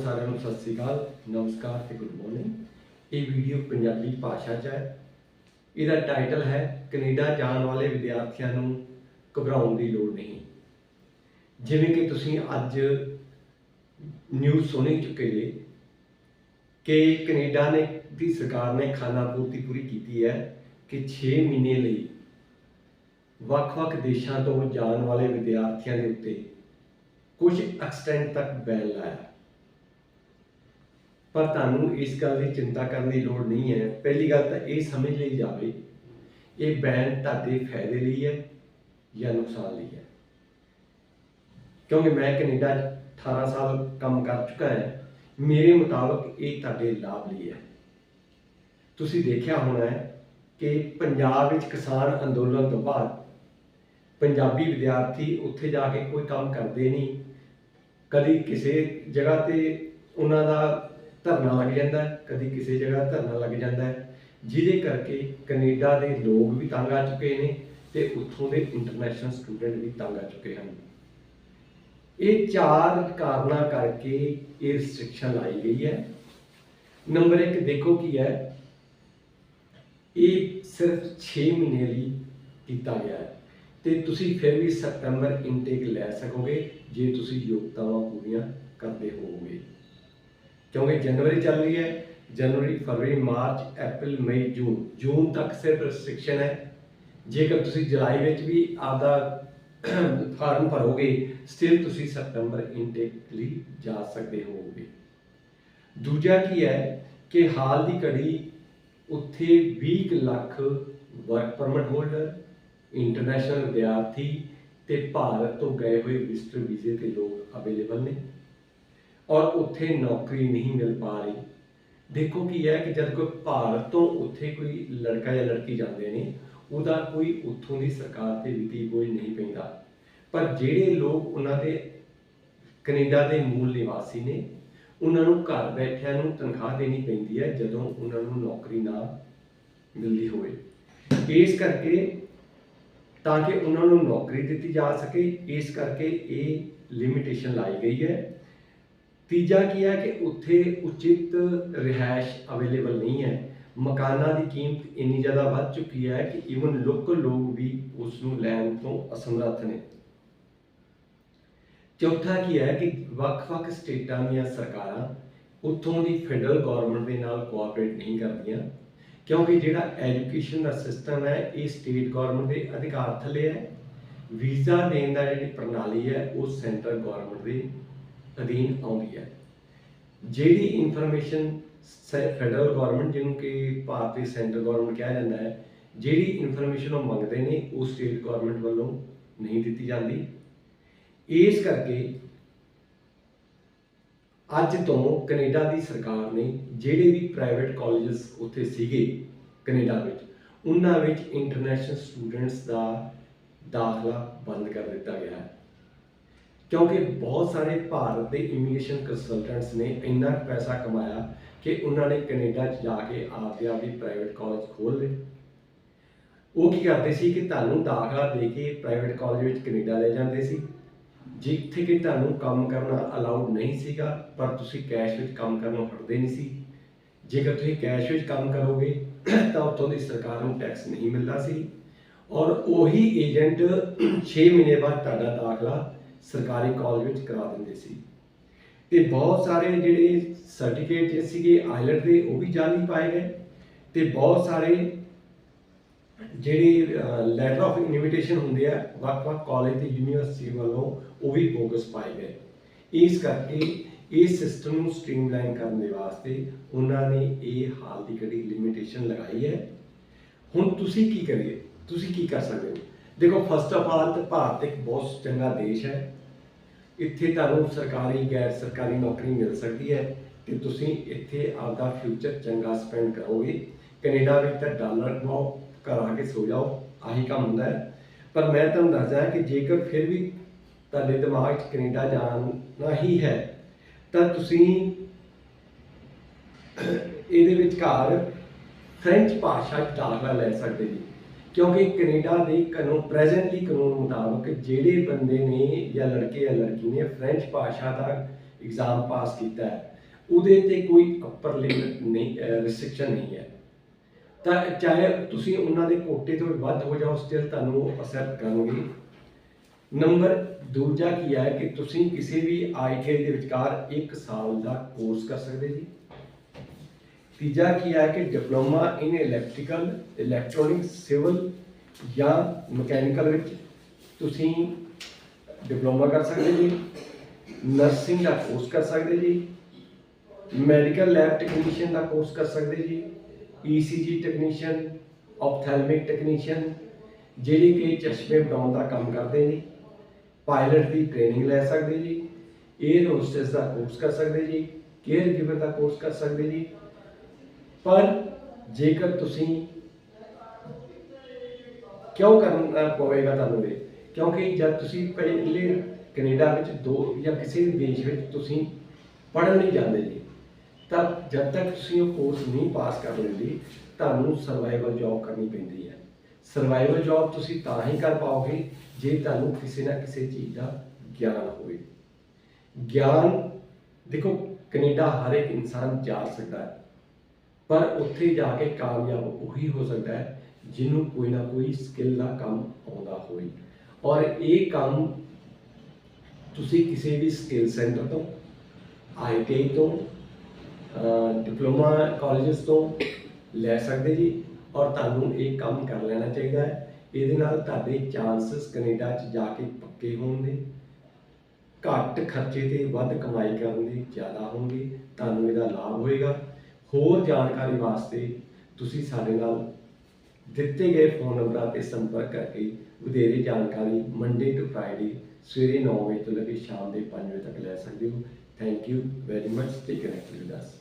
ਸਾਰਿਆਂ ਨੂੰ ਸਤਿ ਸ੍ਰੀ ਅਕਾਲ, ਨਮਸਕਾਰ ਤੇ ਗੁੱਡ ਮਾਰਨਿੰਗ ਇਹ ਵੀਡੀਓ ਪੰਜਾਬੀ ਭਾਸ਼ਾ 'ਚ ਹੈ। ਇਹਦਾ ਟਾਈਟਲ ਹੈ, ਕੈਨੇਡਾ ਜਾਣ ਵਾਲੇ ਵਿਦਿਆਰਥੀਆਂ ਨੂੰ ਘਬਰਾਉਣ ਦੀ ਲੋੜ ਨਹੀਂ। ਜਿਵੇਂ ਕਿ ਤੁਸੀਂ ਅੱਜ ਨਿਊਜ਼ ਸੁਣੀ ਚੁੱਕੇ ਜੇ ਕਿ ਕੈਨੇਡਾ ਨੇ, ਦੀ ਸਰਕਾਰ ਨੇ ਖਾਨਾ ਪੂਰਤੀ ਪੂਰੀ ਕੀਤੀ ਹੈ ਕਿ 6 ਮਹੀਨੇ ਲਈ ਵੱਖ-ਵੱਖ ਦੇਸ਼ਾਂ ਤੋਂ ਜਾਣ ਵਾਲੇ ਵਿਦਿਆਰਥੀਆਂ ਦੇ ਉੱਤੇ ਕੁਝ ਐਕਸਟੈਂਟ ਤੱਕ ਬੈਨ ਲਾਇਆ। ਪਰ ਤੁਹਾਨੂੰ ਇਸ ਗੱਲ ਦੀ ਚਿੰਤਾ ਕਰਨ ਦੀ ਲੋੜ ਨਹੀਂ ਹੈ। ਪਹਿਲੀ ਗੱਲ ਤਾਂ ਇਹ ਸਮਝ ਲਈ ਜਾਵੇ, ਇਹ ਬੈਨ ਤੁਹਾਡੇ ਫਾਇਦੇ ਲਈ ਹੈ ਜਾਂ ਨੁਕਸਾਨ ਲਈ ਹੈ। ਕਿਉਂਕਿ ਮੈਂ ਕੈਨੇਡਾ 'ਚ 18 ਸਾਲ ਕੰਮ ਕਰ ਚੁੱਕਾ ਹੈ। ਮੇਰੇ ਮੁਤਾਬਕ ਇਹ ਤੁਹਾਡੇ ਲਾਭ ਲਈ ਹੈ। ਤੁਸੀਂ ਦੇਖਿਆ ਹੋਣਾ ਹੈ ਕਿ ਪੰਜਾਬ ਵਿੱਚ ਕਿਸਾਨ ਅੰਦੋਲਨ ਤੋਂ ਬਾਅਦ ਪੰਜਾਬੀ ਵਿਦਿਆਰਥੀ ਉੱਥੇ ਜਾ ਕੇ ਕੋਈ ਕੰਮ ਕਰਦੇ ਨਹੀਂ। ਕਦੀ ਕਿਸੇ ਜਗ੍ਹਾ ਤੇ ਉਹਨਾਂ ਦਾ ਧਰਨਾ ਲੱਗ ਜਾਂਦਾ ਹੈ, ਕਦੀ ਕਿਸੇ ਜਗ੍ਹਾ ਧਰਨਾ ਲੱਗ ਜਾਂਦਾ ਜਿਹਦੇ ਕਰਕੇ ਕੈਨੇਡਾ ਦੇ ਲੋਕ ਵੀ ਤੰਗ ਆ ਚੁੱਕੇ ਨੇ ਤੇ ਉੱਥੋਂ ਦੇ ਇੰਟਰਨੈਸ਼ਨਲ ਸਟੂਡੈਂਟ ਵੀ ਤੰਗ ਆ ਚੁੱਕੇ ਹਨ। ਇਹ ਚਾਰ ਕਾਰਨਾਂ ਕਰਕੇ ਇਹ ਰਿਸਟ੍ਰਿਕਸ਼ਨ ਲਾਈ ਗਈ ਹੈ। ਨੰਬਰ 1 ਦੇਖੋ ਕੀ ਹੈ, ਇਹ ਸਿਰਫ 6 ਮਹੀਨੇ ਲਈ ਕੀਤਾ ਗਿਆ ਹੈ। ਤੇ ਤੁਸੀਂ ਫਿਰ ਵੀ ਸਤੰਬਰ ਇਨਟੇਕ ਲੈ ਸਕੋਗੇ ਜੇ ਤੁਸੀਂ ਯੋਗਤਾਵਾਂ ਪੂਰੀਆਂ ਕਰਦੇ ਹੋਵੋਗੇ। ਕਿਉਂਕਿ ਜਨਵਰੀ ਚੱਲ ਰਹੀ ਹੈ, ਜਨਵਰੀ, ਫਰਵਰੀ, ਮਾਰਚ ਅਪ੍ਰੈਲ ਮਈ, ਜੂਨ। ਜੂਨ ਤੱਕ ਸਿਰਫ ਰੈਸਟ੍ਰਿਕਸ਼ਨ ਹੈ। ਜੇਕਰ ਤੁਸੀਂ ਜੁਲਾਈ ਵਿੱਚ ਵੀ ਆਪਦਾ ਫਾਰਮ ਭਰੋਗੇ ਸਟਿਲ ਤੁਸੀਂ ਸਤੰਬਰ ਇਨਟੇਕ ਲਈ ਜਾ ਸਕਦੇ ਹੋਗੇ ਦੂਜਾ ਕੀ ਹੈ ਕਿ ਹਾਲ ਦੀ ਘੜੀ ਉੱਥੇ 20 lakh work permit holder international ਵਿਦਿਆਰਥੀ ਤੇ ਭਾਰਤ ਤੋਂ ਗਏ ਹੋਏ ਵਿਜ਼ਟਰ ਵੀਜ਼ੇ ਤੇ ਲੋਕ ਅਵੇਲੇਬਲ ਨੇ। ਔਰ ਉੱਥੇ ਨੌਕਰੀ ਨਹੀਂ ਮਿਲ ਪਾ ਰਹੀ। ਦੇਖੋ ਕੀ ਹੈ ਕਿ ਜਦ ਕੋਈ ਭਾਰਤ ਤੋਂ ਉੱਥੇ ਕੋਈ ਲੜਕਾ ਜਾਂ ਲੜਕੀ ਜਾਂਦੇ ਨੇ, ਉਹਦਾ ਕੋਈ ਉੱਥੋਂ ਦੀ ਸਰਕਾਰ ਤੇ ਵਿੱਤੀ ਬੋਝ ਨਹੀਂ ਪੈਂਦਾ। ਪਰ ਜਿਹੜੇ ਲੋਕ ਉਹਨਾਂ ਦੇ ਕੈਨੇਡਾ ਦੇ ਮੂਲ ਨਿਵਾਸੀ ਨੇ, ਉਹਨਾਂ ਨੂੰ ਘਰ ਬੈਠਿਆਂ ਨੂੰ ਤਨਖਾਹ ਦੇਣੀ ਪੈਂਦੀ ਹੈ ਜਦੋਂ ਉਹਨਾਂ ਨੂੰ ਨੌਕਰੀ ਨਾ ਮਿਲਦੀ ਹੋਵੇ। ਇਸ ਕਰਕੇ ਤਾਂ ਕਿ ਉਹਨਾਂ ਨੂੰ ਨੌਕਰੀ ਦਿੱਤੀ ਜਾ ਸਕੇ, ਇਸ ਕਰਕੇ ਇਹ ਲਿਮਿਟੇਸ਼ਨ ਲਾਈ ਗਈ ਹੈ। ਤੀਜਾ ਕੀ ਹੈ ਕਿ ਉੱਥੇ ਉਚਿਤ ਰਿਹਾਇਸ਼ ਅਵੇਲੇਬਲ ਨਹੀਂ ਹੈ। ਮਕਾਨਾਂ ਦੀ ਕੀਮਤ ਇੰਨੀ ਜ਼ਿਆਦਾ ਵੱਧ ਚੁੱਕੀ ਹੈ ਕਿ ਈਵਨ ਲੋਕਲ ਲੋਕ ਵੀ ਉਸ ਨੂੰ ਲੈਣ ਤੋਂ ਅਸਮਰੱਥ ਨੇ। ਚੌਥਾ ਕੀ ਹੈ ਕਿ ਵੱਖ-ਵੱਖ ਸਟੇਟਾਂ ਦੀਆਂ ਸਰਕਾਰਾਂ ਉੱਥੋਂ ਦੀ ਫੈਡਰਲ ਗਵਰਨਮੈਂਟ ਦੇ ਨਾਲ ਕੋਆਪਰੇਟ ਨਹੀਂ ਕਰਦੀਆਂ, ਕਿਉਂਕਿ ਜਿਹੜਾ ਐਜੂਕੇਸ਼ਨ ਦਾ ਸਿਸਟਮ ਹੈ, ਇਹ ਸਟੇਟ ਗਵਰਨਮੈਂਟ ਦੇ ਅਧਿਕਾਰ ਥੱਲੇ ਹੈ। ਵੀਜ਼ਾ ਦੇਣ ਦਾ ਜਿਹੜੀ ਪ੍ਰਣਾਲੀ ਹੈ, ਉਹ ਸੈਂਟਰਲ ਗਵਰਨਮੈਂਟ ਦੇ ਅਧੀਨ ਆਉਂਦੀ ਹੈ। ਜਿਹੜੀ ਇਨਫੋਰਮੇਸ਼ਨ ਫੈਡਰਲ ਗਵਰਨਮੈਂਟ ਜਿਹਨੂੰ ਕਿ ਭਾਰਤੀ ਸੈਂਟਰਲ ਗਵਰਨਮੈਂਟ ਕਿਹਾ ਜਾਂਦਾ ਹੈ, ਜਿਹੜੀ ਇਨਫੋਰਮੇਸ਼ਨ ਉਹ ਮੰਗਦੇ ਨੇ, ਉਹ ਸਟੇਟ ਗਵਰਨਮੈਂਟ ਵੱਲੋਂ ਨਹੀਂ ਦਿੱਤੀ ਜਾਂਦੀ। ਇਸ ਕਰਕੇ ਅੱਜ ਤੋਂ ਕੈਨੇਡਾ ਦੀ ਸਰਕਾਰ ਨੇ ਜਿਹੜੇ ਵੀ ਪ੍ਰਾਈਵੇਟ ਕਾਲਜਸ ਉੱਥੇ ਸੀਗੇ ਕੈਨੇਡਾ ਵਿੱਚ, ਉਹਨਾਂ ਵਿੱਚ ਇੰਟਰਨੈਸ਼ਨਲ ਸਟੂਡੈਂਟਸ ਦਾ ਦਾਖਲਾ ਬੰਦ ਕਰ ਦਿੱਤਾ ਗਿਆ ਹੈ। ਕਿਉਂਕਿ ਬਹੁਤ ਸਾਰੇ ਭਾਰਤ ਦੇ ਇਮੀਗ੍ਰੇਸ਼ਨ ਕੰਸਲਟੈਂਟਸ ਨੇ ਇੰਨਾ ਪੈਸਾ ਕਮਾਇਆ ਕਿ ਉਹਨਾਂ ਨੇ ਕੈਨੇਡਾ 'ਚ ਜਾ ਕੇ ਆਪਦੇ ਆਪ ਹੀ ਪ੍ਰਾਈਵੇਟ ਕਾਲਜ ਖੋਲ੍ਹ ਲਏ। ਉਹ ਕੀ ਕਰਦੇ ਸੀ ਕਿ ਤੁਹਾਨੂੰ ਦਾਖਲਾ ਦੇ ਕੇ ਪ੍ਰਾਈਵੇਟ ਕਾਲਜ ਵਿੱਚ ਕੈਨੇਡਾ ਲੈ ਜਾਂਦੇ ਸੀ। ਜਿੱਥੇ ਕਿ ਤੁਹਾਨੂੰ ਕੰਮ ਕਰਨਾ ਅਲਾਉਡ ਨਹੀਂ ਸੀਗਾ, ਪਰ ਤੁਸੀਂ ਕੈਸ਼ ਵਿੱਚ ਕੰਮ ਕਰਨੋਂ ਹਟਦੇ ਨਹੀਂ ਸੀ। ਜੇਕਰ ਤੁਸੀਂ ਕੈਸ਼ ਵਿੱਚ ਕੰਮ ਕਰੋਗੇ, ਤਾਂ ਉੱਥੋਂ ਦੀ ਸਰਕਾਰ ਨੂੰ ਟੈਕਸ ਨਹੀਂ ਮਿਲਦਾ ਸੀ। ਔਰ ਉਹੀ ਏਜੰਟ 6 ਮਹੀਨੇ ਬਾਅਦ ਤੁਹਾਡਾ ਦਾਖਲਾ ਸਰਕਾਰੀ ਕਾਲਜ ਵਿੱਚ ਕਰਾ ਦਿੰਦੇ ਸੀ। ਤੇ ਬਹੁਤ ਸਾਰੇ ਜਿਹੜੇ ਸਰਟੀਫਿਕੇਟ ਸੀਗੇ ਆਇਲਟ ਦੇ, ਉਹ ਵੀ ਜਾਲੀ ਪਾਏ ਗਏ। ਤੇ ਬਹੁਤ ਸਾਰੇ ਜਿਹੜੇ ਲੈਟਰ ਆਫ ਇਨਵੀਟੇਸ਼ਨ ਹੁੰਦੇ ਆ, ਵੱਖ-ਵੱਖ ਕਾਲਜ ਤੇ ਯੂਨੀਵਰਸਿਟੀ ਵੱਲੋਂ ਉਹ ਵੀ ਬੋਗਸ ਪਾਏ ਗਏ। ਇਸ ਕਰਕੇ ਇਸ ਸਿਸਟਮ ਨੂੰ ਸਟ੍ਰੀਮਲਾਈਨ ਕਰਨ ਦੇ ਵਾਸਤੇ ਉਹਨਾਂ ਨੇ ਇਹ ਹਾਲ ਦੀ ਘੜੀ ਲਿਮਿਟੇਸ਼ਨ ਲਗਾਈ ਹੈ। ਹੁਣ ਤੁਸੀਂ ਕੀ ਕਰੀਏ? ਤੁਸੀਂ ਕੀ ਕਰ ਸਕਦੇ ਹੋ? ਦੇਖੋ ਫਸਟ ਆਫ ਆਲ ਤੇ ਭਾਰਤ ਇੱਕ ਬਹੁਤ ਚੰਗਾ ਦੇਸ਼ ਹੈ। ਇੱਥੇ ਤੁਹਾਨੂੰ ਸਰਕਾਰੀ, ਗੈਰ ਸਰਕਾਰੀ ਨੌਕਰੀ ਮਿਲ ਸਕਦੀ ਹੈ ਤੇ ਤੁਸੀਂ ਇੱਥੇ ਆਪਦਾ ਫਿਊਚਰ ਚੰਗਾ ਸਪੈਂਡ ਕਰੋਗੇ। ਕੈਨੇਡਾ ਵਿੱਚ ਤਾਂ ਡਾਲਰ ਕਮਾਓ, ਘਰ ਆ ਕੇ ਸੋ ਜਾਓ, ਆਹੀ ਕੰਮ ਹੁੰਦਾ ਹੈ। ਪਰ ਮੈਂ ਤੁਹਾਨੂੰ ਦੱਸਦਾ ਕਿ ਜੇਕਰ ਫਿਰ ਵੀ ਤੁਹਾਡੇ ਦਿਮਾਗ 'ਚ ਕੈਨੇਡਾ ਜਾਣਾ ਹੀ ਹੈ, ਤਾਂ ਤੁਸੀਂ ਇਹਦੇ ਵਿੱਚ ਘਰ ਫ੍ਰੈਂਚ ਭਾਸ਼ਾ 'ਚ ਦਾਖਲਾ ਲੈ ਸਕਦੇ ਜੀ। ਕਿਉਂਕਿ ਕੈਨੇਡਾ ਦੇ ਕਾਨੂੰਨ ਪ੍ਰੈਜ਼ੈਂਟਲੀ ਕਾਨੂੰਨ ਮੁਤਾਬਕ ਜਿਹੜੇ ਬੰਦੇ ਨੇ ਜਾਂ ਲੜਕੇ ਜਾਂ ਲੜਕੀ ਨੇ ਫ੍ਰੈਂਚ ਭਾਸ਼ਾ ਦਾ ਐਗਜ਼ਾਮ ਪਾਸ ਕੀਤਾ ਹੈ, ਉਹਦੇ ਤੇ ਕੋਈ ਅਪਰ ਲਿਮਿਟ ਨਹੀਂ ਰਿਸਟ੍ਰਿਕਸ਼ਨ ਨਹੀਂ ਹੈ। ਤਾਂ ਚਾਹੇ ਤੁਸੀਂ ਉਹਨਾਂ ਦੇ ਕੋਟੇ ਤੋਂ ਵੱਧ ਹੋ ਜਾਓ ਸਟਿਲ ਤੁਹਾਨੂੰ ਉਹ ਅਸੈਪਟ ਕਰਨਗੇ। ਨੰਬਰ ਦੂਜਾ ਕੀ ਹੈ ਕਿ ਤੁਸੀਂ ਕਿਸੇ ਵੀ ਆਈਟੀਆਈ ਦੇ ਵਿਚਕਾਰ 1 ਸਾਲ ਦਾ ਕੋਰਸ ਕਰ ਸਕਦੇ ਜੀ। ਤੀਜਾ ਕੀ ਹੈ ਕਿ diploma in electrical, electronic, civil ਜਾਂ ਮਕੈਨੀਕਲ ਵਿੱਚ ਤੁਸੀਂ ਡਿਪਲੋਮਾ ਕਰ ਸਕਦੇ ਜੀ, ਨਰਸਿੰਗ ਦਾ ਕੋਰਸ ਕਰ ਸਕਦੇ ਜੀ ਮੈਡੀਕਲ ਲੈਬ ਟੈਕਨੀਸ਼ੀਅਨ ਦਾ ਕੋਰਸ ਕਰ ਸਕਦੇ ਜੀ ECG ਟੈਕਨੀਸ਼ੀਅਨ ਆਪਥੈਲਮਿਕ ਟੈਕਨੀਸ਼ੀਅਨ ਜਿਹੜੀ ਕਿ ਚਸ਼ਮੇ ਬਣਾਉਣ ਦਾ ਕੰਮ ਕਰਦੇ ਨੇ ਪਾਇਲਟ ਦੀ ਟ੍ਰੇਨਿੰਗ ਲੈ ਸਕਦੇ ਜੀ 에ਅਰ ਹੋਸਟਸ ਦਾ ਕੋਰਸ ਕਰ ਸਕਦੇ ਜੀ ਕੇਅਰ ਗਿਵਰ ਦਾ ਕੋਰਸ ਕਰ ਸਕਦੇ ਜੀ ਪਰ ਜੇਕਰ ਤੁਸੀਂ ਕਿਉਂ ਕਰਨਾ ਪਵੇਗਾ ਤੁਹਾਨੂੰ ਇਹ? ਕਿਉਂਕਿ ਜਦ ਤੁਸੀਂ ਪਹਿਲੇ ਕੈਨੇਡਾ ਵਿੱਚ ਦੋ ਜਾਂ ਕਿਸੇ ਵੀ ਦੇਸ਼ ਵਿੱਚ ਤੁਸੀਂ ਪੜ੍ਹਨ ਨਹੀਂ ਜਾਂਦੇ ਜੀ, ਤਾਂ ਜਦ ਤੱਕ ਤੁਸੀਂ ਉਹ ਕੋਰਸ ਨਹੀਂ ਪਾਸ ਕਰ ਲੈਂਦੇ ਤੁਹਾਨੂੰ ਸਰਵਾਈਵਲ ਜੌਬ ਕਰਨੀ ਪੈਂਦੀ ਹੈ। ਸਰਵਾਈਵਲ ਜੌਬ ਤੁਸੀਂ ਤਾਂ ਹੀ ਕਰ ਪਾਓਗੇ ਜੇ ਤੁਹਾਨੂੰ ਕਿਸੇ ਨਾ ਕਿਸੇ ਚੀਜ਼ ਦਾ ਗਿਆਨ ਹੋਵੇ। ਗਿਆਨ ਦੇਖੋ, ਕੈਨੇਡਾ ਹਰ ਇੱਕ ਇਨਸਾਨ ਜਾ ਸਕਦਾ ਹੈ। ਪਰ ਉੱਥੇ ਜਾ ਕੇ ਕਾਮਯਾਬ ਉਹੀ ਹੋ ਸਕਦਾ ਹੈ ਜਿਹਨੂੰ ਕੋਈ ਨਾ ਕੋਈ ਸਕਿੱਲ ਦਾ ਕੰਮ ਆਉਂਦਾ ਹੋਵੇ। ਔਰ ਇਹ ਕੰਮ ਤੁਸੀਂ ਕਿਸੇ ਵੀ ਸਕਿੱਲ ਸੈਂਟਰ ਤੋਂ ਆਈਟੀਆਈ ਤੋਂ ਡਿਪਲੋਮਾ ਕਾਲਜਸ ਤੋਂ ਲੈ ਸਕਦੇ ਜੀ ਔਰ ਤੁਹਾਨੂੰ ਇਹ ਕੰਮ ਕਰ ਲੈਣਾ ਚਾਹੀਦਾ ਹੈ। ਇਹਦੇ ਨਾਲ ਤੁਹਾਡੇ ਚਾਂਸਸ ਕੈਨੇਡਾ 'ਚ ਜਾ ਕੇ ਪੱਕੇ ਹੋਣਗੇ। ਘੱਟ ਖਰਚੇ ਤੇ ਵੱਧ ਕਮਾਈ ਕਰਨ ਦੇ ਜ਼ਿਆਦਾ ਹੋਣਗੇ। ਤੁਹਾਨੂੰ ਇਹਦਾ ਲਾਭ ਹੋਏਗਾ। ਹੋਰ ਜਾਣਕਾਰੀ ਵਾਸਤੇ ਤੁਸੀਂ ਸਾਡੇ ਨਾਲ ਦਿੱਤੇ ਗਏ ਫੋਨ ਨੰਬਰਾਂ ਤੇ ਸੰਪਰਕ ਕਰਕੇ ਵਧੇਰੇ ਜਾਣਕਾਰੀ ਮੰਡੇ ਟੂ ਫਰਾਈਡੇ ਸਵੇਰੇ 9 ਵਜੇ ਤੋਂ ਲੈ ਕੇ ਸ਼ਾਮ ਦੇ 5 ਵਜੇ ਤੱਕ ਲੈ ਸਕਦੇ ਹੋ। Thank you very much stay connected with us